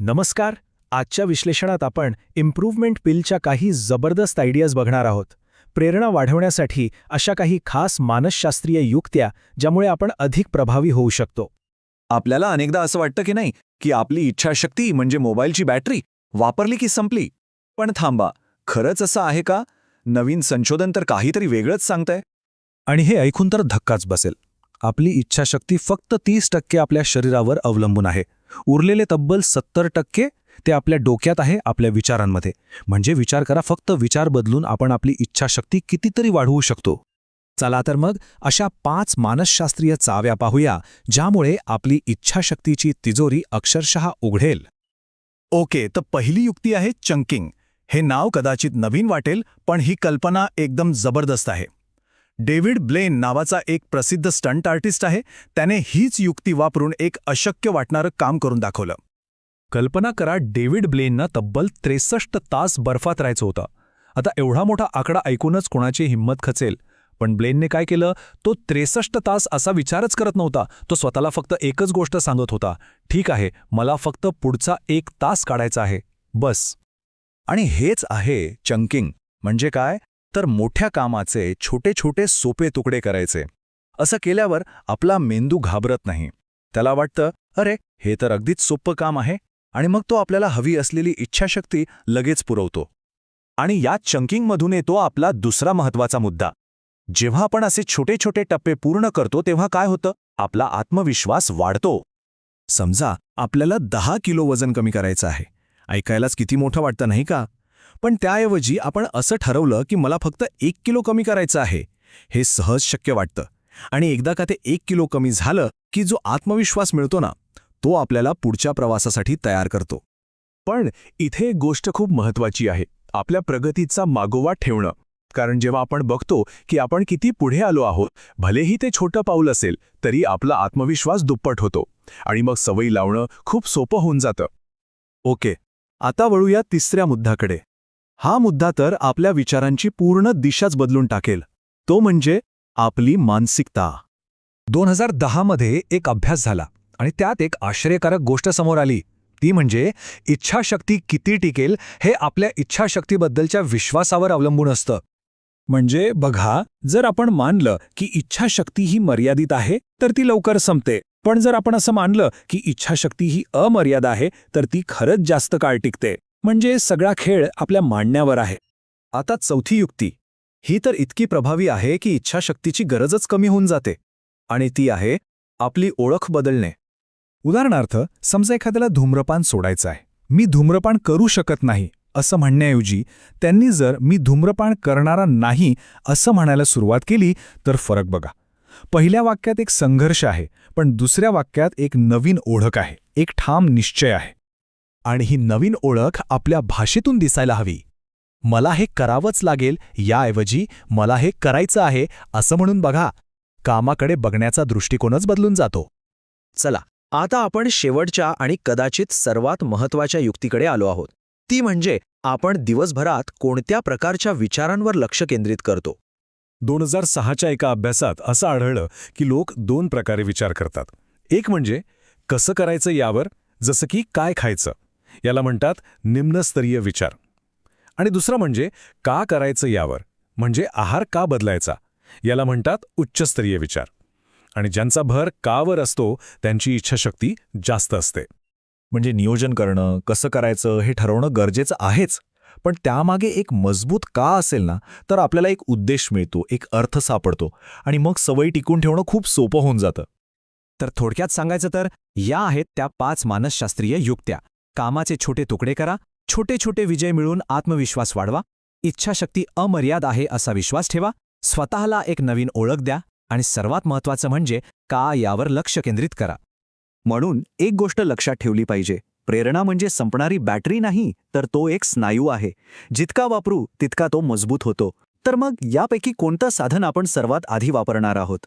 नमस्कार आजच्या विश्लेषणात आपण इम्प्रूव्हमेंट पिलच्या काही जबरदस्त आयडियाज बघणार आहोत. प्रेरणा वाढवण्यासाठी अशा काही खास मानसशास्त्रीय युक्त्या ज्यामुळे आपण अधिक प्रभावी होऊ शकतो. आपल्याला अनेकदा असं वाटतं की नाही की आपली इच्छाशक्ती म्हणजे मोबाईलची बॅटरी वापरली की संपली. पण थांबा खरंच असं आहे का? नवीन संशोधन तर काहीतरी वेगळंच सांगतंय. आणि हे ऐकून तर धक्काच बसेल. आपली इच्छाशक्ती फक्त तीस टक्के आपल्या शरीरावर अवलंबून आहे. उरलेले तब्बल सत्तर टक्के ते आपल्या डोक्यात आहे आपल्या विचारांमध्ये. म्हणजे विचार करा फक्त विचार बदलून आपण आपली इच्छाशक्ती कितीतरी वाढवू शकतो. चला तर मग अशा पाच मानसशास्त्रीय चाव्या पाहूया ज्यामुळे आपली इच्छाशक्तीची तिजोरी अक्षरशः उघडेल. ओके तर पहिली युक्ती आहे चंकिंग. हे नाव कदाचित नवीन वाटेल पण ही कल्पना एकदम जबरदस्त आहे. डेव्हिड ब्लेन नावाचा एक प्रसिद्ध स्टंट आर्टिस्ट आहे. त्याने हीच युक्ती वापरून एक अशक्य वाटणारं काम करून दाखवलं. कल्पना करा डेव्हिड ब्लेनना तब्बल त्रेसष्ट तास बर्फात राहायचं होतं. आता एवढा मोठा आकडा ऐकूनच कोणाची हिंमत खचेल. पण ब्लेनने काय केलं? तो त्रेसष्ट तास असा विचारच करत नव्हता. तो स्वतःला फक्त एकच गोष्ट सांगत होता. ठीक आहे मला फक्त पुढचा एक तास काढायचा आहे. बस. आणि हेच आहे चंकिंग. म्हणजे काय? तर मोठ्या कामाचे छोटे छोटे सोपे तुकडे करायचे. असं केल्यावर आपला मेंदू घाबरत नाही. त्याला वाटतं अरे हे तर अगदीच सोपं काम आहे. आणि मग तो आपल्याला हवी असलेली इच्छाशक्ती लगेच पुरवतो. आणि या चंकिंगमधून येतो आपला दुसरा महत्त्वाचा मुद्दा. जेव्हा आपण असे छोटे छोटे टप्पे पूर्ण करतो तेव्हा काय होतं? आपला आत्मविश्वास वाढतो. समजा आपल्याला दहा किलो वजन कमी करायचं आहे. ऐकायलाच किती मोठं वाटतं नाही का? पण त्याऐवजी आपण असं ठरवलं की मला फक्त एक किलो कमी करायचं आहे. हे सहज शक्य वाटतं. आणि एकदा का ते एक किलो कमी झालं की जो आत्मविश्वास मिळतो ना तो आपल्याला पुढच्या प्रवासासाठी तयार करतो. पण इथे एक गोष्ट खूप महत्वाची आहे. आपल्या प्रगतीचा मागोवा ठेवणं. कारण जेव्हा आपण बघतो की आपण किती पुढे आलो आहोत भलेही ते छोटं पाऊल असेल तरी आपला आत्मविश्वास दुप्पट होतो. आणि मग सवयी लावणं खूप सोपं होऊन जातं. ओके. आता वळूया तिसऱ्या मुद्द्याकडे. हा मुद्दा तर आपल्या विचारांची पूर्ण दिशाच बदलून टाकेल. तो म्हणजे आपली मानसिकता. दोन हजार दहामध्ये एक अभ्यास झाला आणि त्यात एक आश्चर्यकारक गोष्ट समोर आली. ती म्हणजे इच्छाशक्ती किती टिकेल हे आपल्या इच्छाशक्तीबद्दलच्या विश्वासावर अवलंबून असतं. म्हणजे बघा जर आपण मानलं की इच्छाशक्ती ही मर्यादित आहे तर ती लवकर संपते. पण जर आपण असं मानलं की इच्छाशक्ती ही अमर्याद आहे तर ती खरंच जास्त काळ टिकते. म्हणजे सगळा खेळ आपल्या मांडण्यावर आहे. आता चौथी युक्ती. ही तर इतकी प्रभावी आहे की इच्छाशक्तीची गरजच कमी होऊन जाते. आणि ती आहे आपली ओळख बदलणे. उदाहरणार्थ समजा एखाद्याला धूम्रपान सोडायचं आहे मी धूम्रपान करू शकत नाही असं म्हणण्याऐवजी त्यांनी जर मी धूम्रपान करणारा नाही असं म्हणायला सुरुवात केली तर फरक बघा. पहिल्या वाक्यात एक संघर्ष आहे पण दुसऱ्या वाक्यात एक नवीन ओळख आहे एक ठाम निश्चय आहे. आणि ही नवीन ओळख आपल्या भाषेतून दिसायला हवी. मला हे करावंच लागेल याऐवजी मला हे करायचं आहे असं म्हणून बघा. कामाकडे बघण्याचा दृष्टिकोनच बदलून जातो. चला आता आपण शेवटच्या आणि कदाचित सर्वात महत्त्वाच्या युक्तीकडे आलो आहोत. ती म्हणजे आपण दिवसभरात कोणत्या प्रकारच्या विचारांवर लक्ष केंद्रित करतो? दोन हजार सहाच्या एका अभ्यासात असं आढळलं की लोक दोन प्रकारे विचार करतात. एक म्हणजे कसं करायचं यावर? जसं की काय खायचं? याला म्हणतात निम्नस्तरीय विचार. आणि दुसरं म्हणजे का करायचं यावर म्हणजे आहार का बदलायचा याला म्हणतात उच्चस्तरीय विचार. आणि ज्यांचा भर कावर असतो त्यांची इच्छाशक्ती जास्त असते. म्हणजे नियोजन करणं कसं करायचं हे ठरवणं गरजेचं आहेच. पण त्यामागे एक मजबूत का असेल ना तर आपल्याला एक उद्देश मिळतो एक अर्थ सापडतो. आणि मग सवयी टिकून ठेवणं खूप सोपं होऊन जातं. तर थोडक्यात सांगायचं तर या आहेत त्या पाच मानसशास्त्रीय युक्त्या. कामाचे छोटे तुकडे करा छोटे छोटे विजय मिळून आत्मविश्वास वाढवा इच्छाशक्ती अमर्याद आहे असा विश्वास ठेवा स्वतःला एक नवीन ओळख द्या आणि सर्वात महत्वाचं म्हणजे का यावर लक्ष केंद्रित करा. म्हणून एक गोष्ट लक्षात ठेवली पाहिजे प्रेरणा म्हणजे संपणारी बॅटरी नाही तर तो एक स्नायू आहे. जितका वापरू तितका तो मजबूत होतो. तर मग यापैकी कोणतं साधन आपण सर्वात आधी वापरणार आहोत?